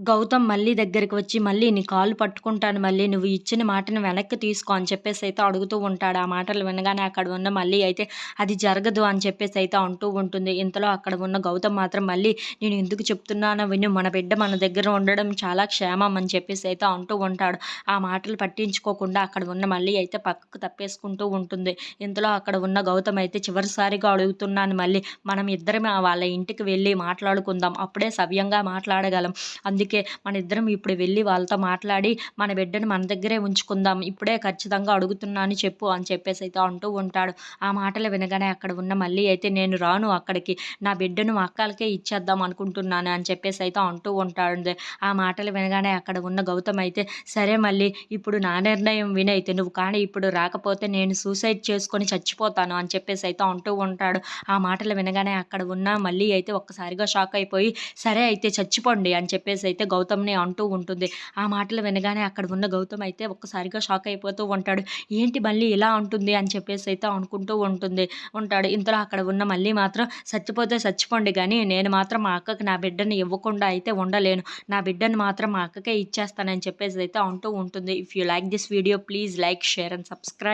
గౌతమ్ మళ్ళీ దగ్గరికి వచ్చి మళ్ళీ నీ కాళ్ళు పట్టుకుంటాను మళ్ళీ నువ్వు ఇచ్చిన మాటను వెనక్కి తీసుకో అని చెప్పేసి అయితే అడుగుతూ ఉంటాడు. ఆ మాటలు వినగానే అక్కడ ఉన్న మళ్ళీ అయితే అది జరగదు అని చెప్పేసి అయితే అంటూ ఉంటుంది. ఇంతలో అక్కడ ఉన్న గౌతమ్ మాత్రం మళ్ళీ నేను ఎందుకు చెప్తున్నానో విను మన బిడ్డ మన దగ్గర ఉండడం చాలా క్షేమం అని చెప్పేసి అయితే అంటూ ఉంటాడు. ఆ మాటలు పట్టించుకోకుండా అక్కడ ఉన్న మళ్ళీ అయితే పక్కకు తప్పేసుకుంటూ ఉంటుంది. ఇంతలో అక్కడ ఉన్న గౌతమ్ అయితే చివరిసారిగా అడుగుతున్నాను మళ్ళీ మనం ఇద్దరం వాళ్ళ ఇంటికి వెళ్ళి మాట్లాడుకుందాం అప్పుడే సవ్యంగా మాట్లాడగలం. అందుకే అందుకే మన ఇద్దరం ఇప్పుడు వెళ్ళి వాళ్ళతో మాట్లాడి మన బిడ్డను మన దగ్గరే ఉంచుకుందాం. ఇప్పుడే ఖచ్చితంగా అడుగుతున్నాను చెప్పు అని చెప్పేసి అయితే అంటూ ఉంటాడు. ఆ మాటలు వినగానే అక్కడ ఉన్న మళ్ళీ అయితే నేను రాను అక్కడికి. నా బిడ్డను మా అక్కలకే ఇచ్చేద్దాం అనుకుంటున్నాను అని చెప్పేసి అయితే అంటూ ఉంటాడు. ఆ మాటలు వినగానే అక్కడ ఉన్న గౌతమ్ అయితే సరే మళ్ళీ ఇప్పుడు నా నిర్ణయం వినైతే నువ్వు. కానీ ఇప్పుడు రాకపోతే నేను సూసైడ్ చేసుకొని చచ్చిపోతాను అని చెప్పేసి అయితే అంటూ ఉంటాడు. ఆ మాటలు వినగానే అక్కడ ఉన్న మళ్ళీ అయితే ఒక్కసారిగా షాక్ అయిపోయి సరే అయితే చచ్చిపోండి అని చెప్పేసి అయితే గౌతమ్ని అంటూ ఉంటుంది. ఆ మాటలు వినగానే అక్కడ ఉన్న గౌతమ్ అయితే ఒక్కసారిగా షాక్ అయిపోతూ ఉంటాడు. ఏంటి మళ్ళీ ఇలా ఉంటుంది అని చెప్పేసి అయితే అనుకుంటూ ఉంటుంది. ఉంటాడు. ఇంతలో అక్కడ ఉన్న మళ్ళీ మాత్రం చచ్చిపోతే చచ్చిపోండి కానీ నేను మాత్రం మా అక్కకి నా బిడ్డని ఇవ్వకుండా అయితే ఉండలేను. నా బిడ్డను మాత్రం మా అక్కకే ఇచ్చేస్తానని చెప్పేసి అయితే అంటూ ఉంటుంది. If you like this video please like share and subscribe